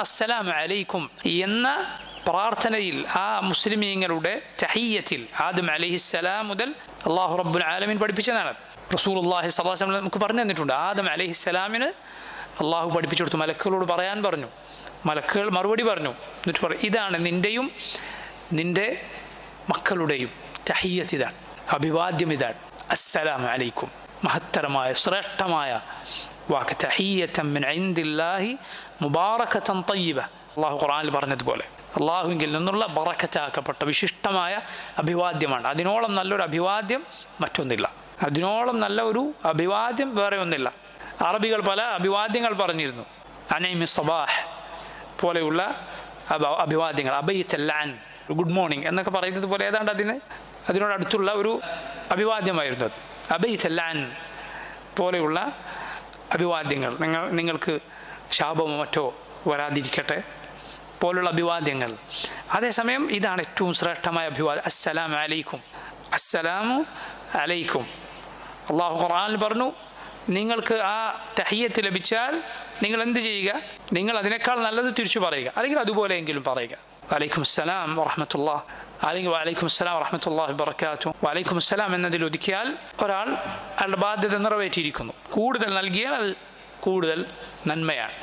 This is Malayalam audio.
അസ്സലാമു അലൈക്കും എന്ന പ്രാർത്ഥനയിൽ ആ മുസ്ലിമീങ്ങളുടെ തഹീയത്തിൽ ആദം അലഹിസ്സലാം മുതൽ അള്ളാഹു റബ്ബുൽ ആലമീൻ പഠിപ്പിച്ചതാണ്. റസൂൽ അള്ളാഹി സ്വലാസ്ലം നമുക്ക് പറഞ്ഞു തന്നിട്ടുണ്ട്. ആദം അലഹിസ്സലാമിന് അള്ളാഹു പഠിപ്പിച്ചു കൊടുത്തു. മലക്കുകളോട് പറയാൻ പറഞ്ഞു. മലക്കുകൾ മറുപടി പറഞ്ഞു. എന്നിട്ട് പറഞ്ഞു ഇതാണ് നിന്റെയും നിന്റെ മക്കളുടെയും തഹീയത്ത് ഇതാണ്. അഭിവാദ്യം ഇതാണ്. അസ്സലാം അലൈക്കും. മഹത്തരമായ ശ്രേഷ്ഠമായ വാക്ക് തഹീയത്തൻ മിൻ ഇൻദില്ലാഹി മുബാറകതൻ തയ്യിബ. അള്ളാഹു ഖുറാനിൽ പറഞ്ഞതുപോലെ അള്ളാഹുവിൽ നിന്നുള്ള ബറക്കറ്റാക്കപ്പെട്ട വിശിഷ്ടമായ അഭിവാദ്യമാണ്. അതിനോളം നല്ലൊരു അഭിവാദ്യം മറ്റൊന്നില്ല. അതിനോളം നല്ല ഒരു അഭിവാദ്യം വേറെ ഒന്നില്ല. അറബികൾ പല അഭിവാദ്യങ്ങൾ പറഞ്ഞിരുന്നു. അനൈമി സബാഹ് പോലെയുള്ള അഭ- അഭിവാദ്യങ്ങൾ. അബയ്യത്തല്ലാൻ ഗുഡ് മോർണിംഗ് എന്നൊക്കെ പറയുന്നത് പോലെ ഏതാണ്ട് അതിന് അതിനോടടുത്തുള്ള ഒരു അഭിവാദ്യമായിരുന്നു അത്. അബയ്യത്തല്ലാൻ പോലെയുള്ള അഭിവാദ്യങ്ങൾ. നിങ്ങൾ നിങ്ങൾക്ക് ശാപമോ മറ്റോ വരാതിരിക്കട്ടെ. പോലുള്ള അഭിവാദ്യങ്ങൾ. അതേസമയം ഇതാണ് ഏറ്റവും ശ്രേഷ്ഠമായ അഭിവാദ്യം. അസ്സലാം അലൈക്കും. അസ്സലാമു അലൈക്കും. അള്ളാഹു ഖുർആനിൽ പറഞ്ഞു നിങ്ങൾക്ക് ആ തഹിയത്ത് ലഭിച്ചാൽ നിങ്ങൾ എന്ത് ചെയ്യുക? നിങ്ങൾ അതിനേക്കാൾ നല്ലത് തിരിച്ചു പറയുക. അല്ലെങ്കിൽ അതുപോലെയെങ്കിലും പറയുക. വലൈക്കും അസ്സലാം വറഹമത്തുള്ള അല്ലെങ്കിൽ വലൈക്കും അസ്സലാം വറഹമത്തുല്ലാഹി വബർക്കാത്തു വലൈക്കും അസ്സലാം എന്നതിൽ ഒതുക്കിയാൽ ഒരാൾ അയാളുടെ ബാധ്യത നിറവേറ്റിയിരിക്കുന്നു കൂടുതൽ നൽകിയാൽ അത് കൂടുതൽ നന്മയാണ്